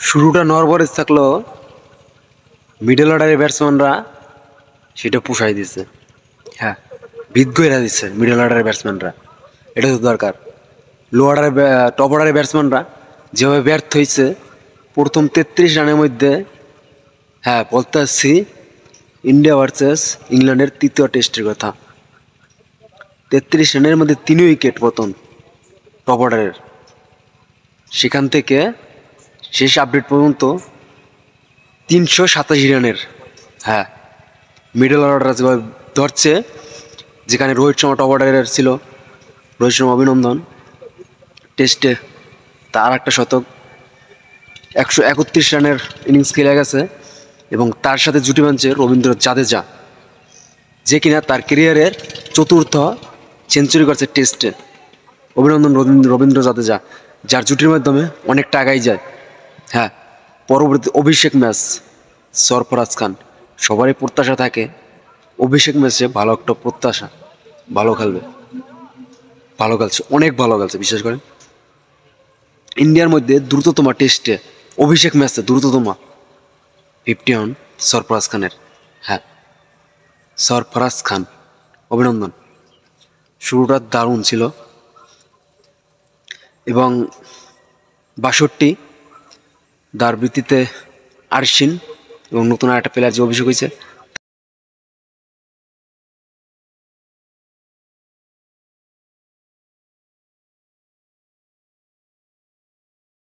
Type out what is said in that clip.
শুরুটা নরবরেজ থাকল মিডল অর্ডারের ব্যাটসম্যানরা সেটা পুষাই দিচ্ছে হ্যাঁ এরা দিচ্ছে মিডল অর্ডারের ব্যাটসম্যানরা এটা তো দরকার। লো অর্ডারের টপ অর্ডারের ব্যাটসম্যানরা যেভাবে ব্যর্থ হয়েছে প্রথম তেত্রিশ রানের মধ্যে হ্যাঁ বলতে আসছি, ইন্ডিয়া ভার্সেস ইংল্যান্ডের তৃতীয় টেস্টের কথা। তেত্রিশ রানের মধ্যে তিন উইকেট পতন টপ অর্ডারের সেখান থেকে শেষ আপডেট পর্যন্ত তিনশো সাতাশি রানের হ্যাঁ মিডল অর্ডার যেভাবে ধরছে, যেখানে রোহিত শর্মা টপ অর্ডারের ছিল। রোহিত শর্মা অভিনন্দন। টেস্টে তার একটা শতক। একশো একত্রিশ রানের ইনিংস খেলে গেছে এবং তার সাথে জুটি বাঁধছে রবীন্দ্র জাদেজা। যে কিনা তার কেরিয়ারের চতুর্থ সেঞ্চুরি করছে টেস্টে অভিনন্দন রবীন্দ্র রবীন্দ্র জাদেজা, যার জুটির মাধ্যমে অনেকটা আগাই যায়। হ্যাঁ পরবর্তী অভিষেক ম্যাচ, সরফরাজ খান, সবারই প্রত্যাশা থাকে, অভিষেক ম্যাচে ভালো একটা প্রত্যাশা, ভালো খেলবে। ভালো খেলছে, অনেক ভালো খেলছে বিশেষ করে ইন্ডিয়ার মধ্যে দ্রুততম টেস্টে, অভিষেক ম্যাচে দ্রুততম ফিফটি অন সরফরাজ খানের হ্যাঁ। সরফরাজ খান, অভিনন্দন। শুরুটা দারুণ ছিল। এবং বাষট্টি তার ভিত্তিতে আরশিন এবং নতুন আরেকটা প্লেয়ার যে অভিষেক হয়েছে